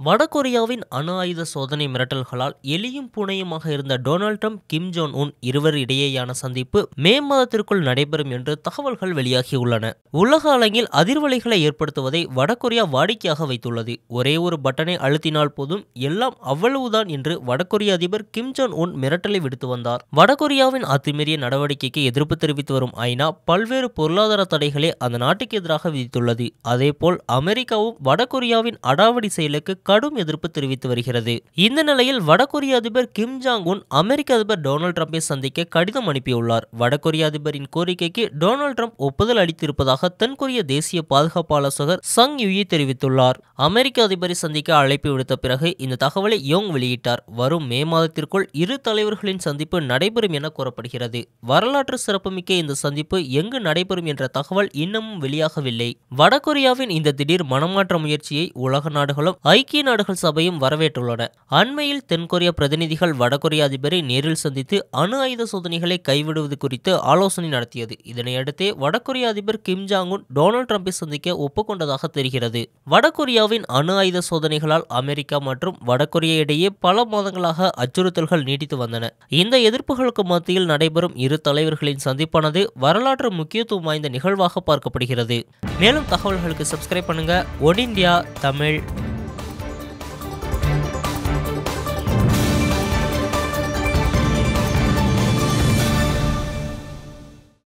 வடகொரியாவின் அணு ஆயுத சோதனை மிரட்டல்களால் எலியும் பூனையுமாக இருந்த டொனால்ட் ட்ரம்ப் கிம் ஜோன் உன் இருவர் இடையேயான சந்திப்பு மே மாதத்திற்குள் நடைபெறும் என்று தகவல்கள் வெளியாகியுள்ளன. உலக அலங்கில் அதிர்வலைகளை ஏற்படுத்துவதை வடகொரியா வாடிக்கையாக வைத்துள்ளது. ஒரே ஒரு பட்டனை அழுத்தினால் போதும் எல்லாம் அவ்வளவுதான் என்று வடகொரிய அதிபர் கிம் ஜோன் உன் மிரட்டலை விடுத்து வந்தார். வடகொரியாவின் அத்துமீறிய நடவடிக்கைக்கு எதிர்ப்பு தெரிவித்து வரும் ஐநா பல்வேறு பொருளாதார தடைகளை அந்த நாட்டுக்கு எதிராக விதித்துள்ளது. அதேபோல் அமெரிக்காவும் வடகொரியாவின் அடாவடி செயலுக்கு கடும் எதிர்ப்பு தெரிவித்து வருகிறது. இந்த நிலையில் வடகொரிய அதிபர் கிம் ஜாங் உன் அமெரிக்க அதிபர் டொனால்ட் ட்ரம்பை சந்திக்க கடிதம் அனுப்பியுள்ளார். வடகொரிய அதிபரின் கோரிக்கைக்கு டொனால்ட் ட்ரம்ப் ஒப்புதல் அளித்திருப்பதாக தென்கொரிய தேசிய பாதுகாப்பு ஆலோசகர் சங் யுயி தெரிவித்துள்ளார். அமெரிக்க அதிபரை சந்திக்க அழைப்பு விடுத்த பிறகு இந்த தகவலை யோங் வெளியிட்டார். வரும் மே மாதத்திற்குள் இரு தலைவர்களின் சந்திப்பு நடைபெறும் என கூறப்படுகிறது. வரலாற்று சிறப்புமிக்க இந்த சந்திப்பு எங்கு நடைபெறும் என்ற தகவல் இன்னமும் வெளியாகவில்லை. வடகொரியாவின் இந்த திடீர் மனமாற்ற முயற்சியை உலக நாடுகளும் ஐக்கிய நாடுகள் சபையும் வரவேற்றுள்ளன. அண்மையில் தென்கொரிய பிரதிநிதிகள் வடகொரிய அதிபரை நேரில் சந்தித்து அணு ஆயுத சோதனைகளை கைவிடுவது குறித்து ஆலோசனை நடத்தியது. இதனையடுத்தே வடகொரிய அதிபர் கிம் ஜாங் உன் டொனால்ட் ட்ரம்பை சந்திக்க ஒப்புக்கொண்டதாக தெரிகிறது. வடகொரியாவின் அணு ஆயுத சோதனைகளால் அமெரிக்கா மற்றும் வடகொரிய இடையே பல மாதங்களாக அச்சுறுத்தல்கள் நீடித்து வந்தன. இந்த எதிர்ப்புகளுக்கு மத்தியில் நடைபெறும் இரு தலைவர்களின் சந்திப்பானது வரலாற்று முக்கியத்துவம் வாய்ந்த நிகழ்வாக பார்க்கப்படுகிறது. மேலும் தகவல்களுக்கு சப்ஸ்கிரைப் பண்ணுங்க. One India Tamil